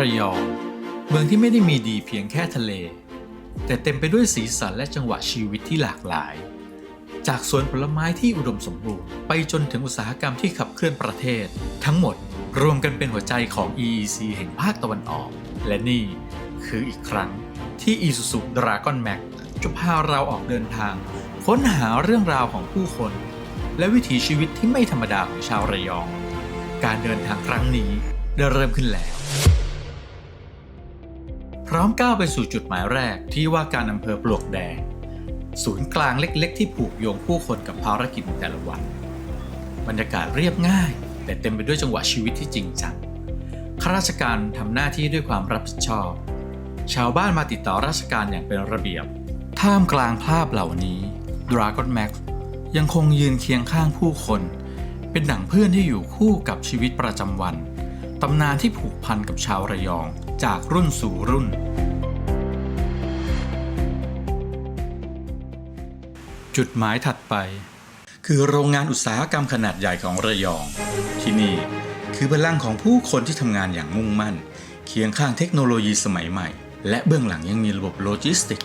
ระยองเมืองที่ไม่ได้มีดีเพียงแค่ทะเล แต่เต็มไปด้วยสีสันและจังหวะชีวิตที่หลากหลาย จากสวนผลไม้ที่อุดมสมบูรณ์ไปจนถึงอุตสาหกรรมที่ขับเคลื่อนประเทศ ทั้งหมดรวมกันเป็นหัวใจของ EEC แห่งภาคตะวันออก และนี่คืออีกครั้งที่ Isuzu Dragon Max จะพาเราออกเดินทาง ค้นหาเรื่องราวของผู้คน และวิถีชีวิตที่ไม่ธรรมดาของชาวระยอง การเดินทางครั้งนี้ได้เริ่มขึ้นแล้ว ร้อมก้าวไปสู่จุดหมายแรกที่ว่าการอำเภอปลวกแดง ศูนย์กลางเล็กๆ ที่ผูกโยงผู้คนกับภารกิจในแต่ละวัน บรรยากาศเรียบง่าย แต่เต็มไปด้วยจังหวะชีวิตที่จริงจังข้าราชการทำหน้าที่ด้วยความรับผิดชอบ ชาวบ้านมาติดต่อราชการอย่างเป็นระเบียบ ท่ามกลางภาพเหล่านี้ Dragon Max ยังคงยืนเคียงข้างผู้คน เป็นหนังเพื่อนที่อยู่คู่กับชีวิตประจำวัน ตำนานที่ผูกพันกับชาวระยองจากรุ่นสู่รุ่น จุดหมายถัดไป คือโรงงานอุตสาหกรรมขนาดใหญ่ของระยอง ที่นี่คือพลังของผู้คนที่ทำงานอย่างมุ่งมั่น เคียงข้างเทคโนโลยีสมัยใหม่ และเบื้องหลังยังมีระบบโลจิสติก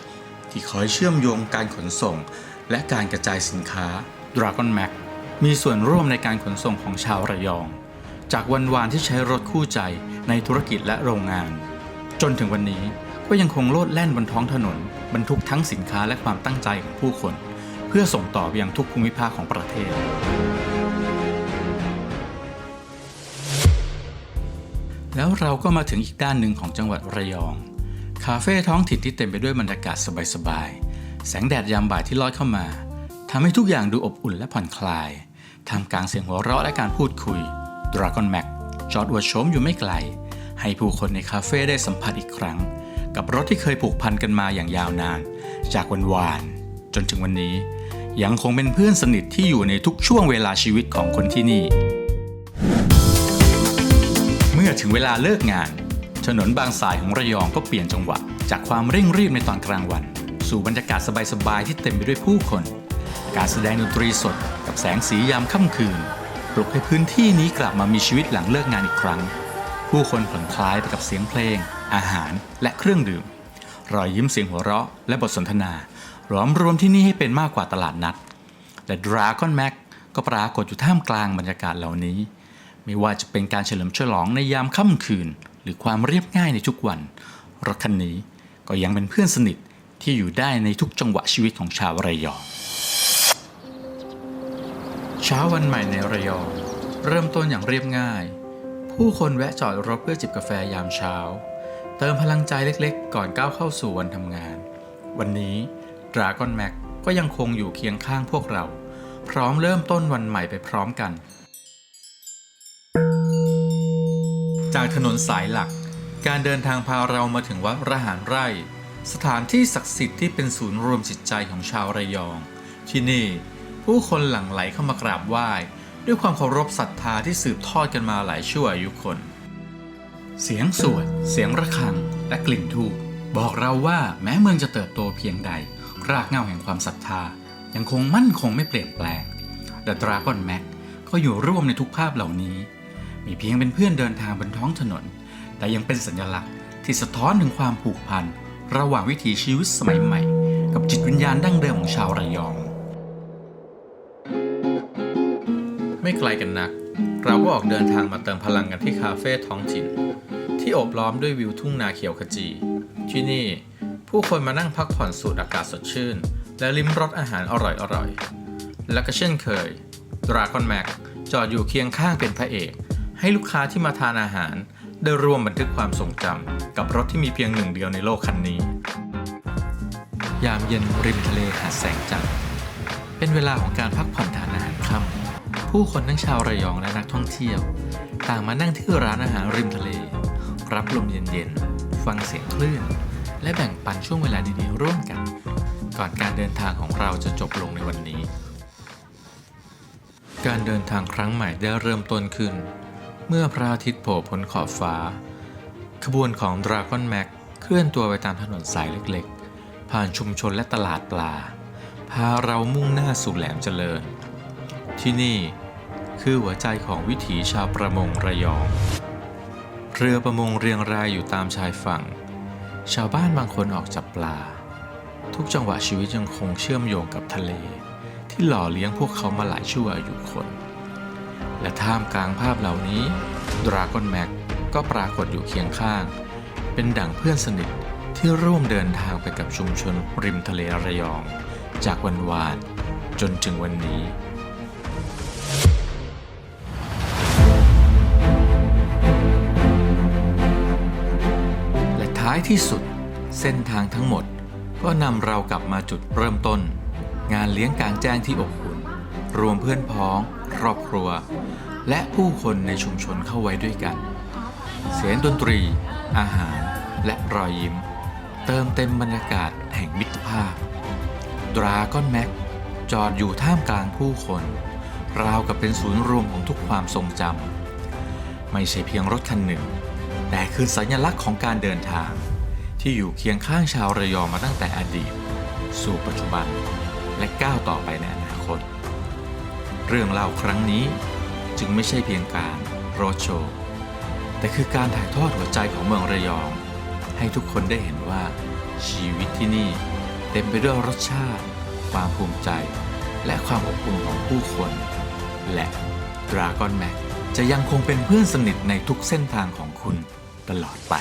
ที่คอยเชื่อมโยงการขนส่ง และการกระจายสินค้า Dragon Max มีส่วนร่วมในการขนส่งของชาวระยอง จากวันวานที่ใช้รถคู่ใจในธุรกิจและโรงงาน จนถึงวันนี้ก็ยังคงโลดแล่นบนท้องถนน บรรทุกทั้งสินค้าและความตั้งใจของผู้คน เพื่อส่งต่อไปยังทุกภูมิภาคของประเทศ แล้วเราก็มาถึงอีกด้านหนึ่งของจังหวัดระยอง คาเฟ่ท้องถิ่นที่เต็มไปด้วยบรรยากาศสบายๆแสงแดดยามบ่ายที่ลอดเข้ามาทำให้ทุกอย่างดูอบอุ่นและผ่อนคลายท่ามกลางเสียงหัวเราะและการพูดคุย Dragon Mac จอดอวดโฉมอยู่ไม่ไกล ให้ผู้คนในคาเฟ่ได้สัมผัสอีกครั้ง กับรถที่เคยผูกพันกันมาอย่างยาวนาน จากวันวาน จนถึงวันนี้ ยังคงเป็นเพื่อนสนิทที่อยู่ในทุกช่วงเวลาชีวิตของคนที่นี่ เมื่อถึงเวลาเลิกงาน ถนนบางสายของระยองก็เปลี่ยนจังหวะ จากความเร่งรีบในตอนกลางวัน สู่บรรยากาศสบายๆที่เต็มไปด้วยผู้คน การแสดงดนตรีสดกับแสงสียามค่ำคืน ลุกให้พื้นที่นี้กลับมามีชีวิตหลังเลิกงานอีกครั้ง ผู้คนผ่อนคลายไปกับเสียงเพลง อาหารและเครื่องดื่ม รอยยิ้มเสียงหัวเราะและบทสนทนาล้อมรวมที่นี่ให้เป็นมากกว่าตลาดนัด และ Dragon Mac ก็ปรากฏอยู่ท่ามกลางบรรยากาศเหล่านี้ ไม่ว่าจะเป็นการเฉลิมฉลองในยามค่ำคืน หรือความเรียบง่ายในทุกวัน รถคันนี้ก็ยังเป็นเพื่อนสนิทที่อยู่ได้ในทุกจังหวะชีวิตของชาวระยอง เช้าวันใหม่ในระยอง เริ่มต้นอย่างเรียบง่าย ผู้คนแวะจอดรถเพื่อจิบกาแฟยามเช้า เติมพลังใจเล็กๆ ก่อนก้าวเข้าสู่วันทำงาน วันนี้ Dragon Mac ก็ยังคงอยู่เคียงข้างพวกเรา พร้อมเริ่มต้นวันใหม่ไปพร้อมกัน จากถนนสายหลัก การเดินทางพาเรามาถึงวัดระหารไร่ สถานที่ศักดิ์สิทธิ์ที่เป็นศูนย์รวมจิตใจของชาวระยอง ที่นี่ ผู้คนหลั่งไหลเข้ามากราบไหว้ ด้วยความเคารพศรัทธาที่สืบทอดกันมาหลายชั่วอายุคน เสียงสวด เสียงระฆัง และกลิ่นธูปบอกเราว่าแม้เมืองจะเติบโตเพียงใด รากเหง้าแห่งความศรัทธา ยังคงมั่นคงไม่เปลี่ยนแปลงแต่ดราก้อนแม็กก็อยู่ร่วมในทุกภาพเหล่านี้ มีเพียงเป็นเพื่อนเดินทางบนท้องถนน แต่ยังเป็นสัญลักษณ์ที่สะท้อนถึงความผูกพัน ระหว่างวิถีชีวิตสมัยใหม่ กับจิตวิญญาณดั้งเดิมของชาวระยอง ไม่ไกลกันนัก เราก็ออกเดินทางมาเติมพลังกันที่คาเฟ่ท้องถิ่น ที่อบล้อมด้วยวิวทุ่งนาเขียวขจี ที่นี่ ผู้คนมานั่งพักผ่อนสูดอากาศสดชื่น และลิ้มรสอาหารอร่อยๆ และก็เช่นเคย Dragon Mac จอดอยู่เคียงข้างเป็นพระเอก ให้ลูกค้าที่มาทานอาหารได้ร่วมบันทึกความทรงจำกับรถที่มีเพียงหนึ่งเดียวในโลกคันนี้ ยามเย็นริมทะเลหาดแสงจันทร์เป็นเวลาของการพักผ่อนทานอาหารค่ำ ผู้คนทั้งชาวระยองและนักท่องเที่ยว ต่างมานั่งที่ร้านอาหารริมทะเล รับลมเย็นๆ ฟังเสียงคลื่น และแบ่งปันช่วงเวลาดีๆ ร่วมกัน ก่อนการเดินทางของเราจะจบลงในวันนี้ การเดินทางครั้งใหม่ได้เริ่มต้นขึ้น เมื่อพระอาทิตย์โผล่พ้นขอบฟ้า ขบวนของ Dragon Mac เคลื่อนตัวไปตามถนนสายเล็กๆ ผ่านชุมชนและตลาดปลา พาเรามุ่งหน้าสู่แหลมเจริญ ที่นี่คือหัวใจของวิถีชาวประมงระยอง เรือประมงเรียงรายอยู่ตามชายฝั่ง ชาวบ้านบางคนออกจับปลา ทุกจังหวะชีวิตยังคงเชื่อมโยงกับทะเล ที่หล่อเลี้ยงพวกเขามาหลายชั่วอายุคน และท่ามกลางภาพเหล่านี้ดราก้อนแม็กก็ปรากฏอยู่เคียงข้าง เป็นดั่งเพื่อนสนิทที่ร่วมเดินทางไปกับชุมชนริมทะเลระยอง จากวันวานจนถึงวันนี้ ท้ายที่สุด เส้นทางทั้งหมดก็นำเรากลับมาจุดเริ่มต้น งานเลี้ยงกลางแจ้งที่อบอุ่น รวมเพื่อนพ้อง ครอบครัว และผู้คนในชุมชนเข้าไว้ด้วยกัน เสียงดนตรี อาหาร และรอยยิ้ม เติมเต็มบรรยากาศแห่งมิตรภาพ ดราก้อนแม็กจอดอยู่ท่ามกลางผู้คน ราวกับเป็นศูนย์รวมของทุกความทรงจำไม่ใช่เพียงรถคันหนึ่ง แต่คือสัญลักษณ์ของการเดินทาง ที่อยู่เคียงข้างชาวระยองมาตั้งแต่อดีต สู่ปัจจุบันและก้าวต่อไปในอนาคต เรื่องเล่าครั้งนี้จึงไม่ใช่เพียงการโรดโชว์แต่คือการถ่ายทอดหัวใจของเมืองระยอง ให้ทุกคนได้เห็นว่าชีวิตที่นี่เต็มไปด้วยรสชาติ ความภูมิใจ และความอบอุ่นของผู้คน และ Dragon Mac จะยังคงเป็นเพื่อนสนิทในทุกเส้นทางของคุณ ตลอดไป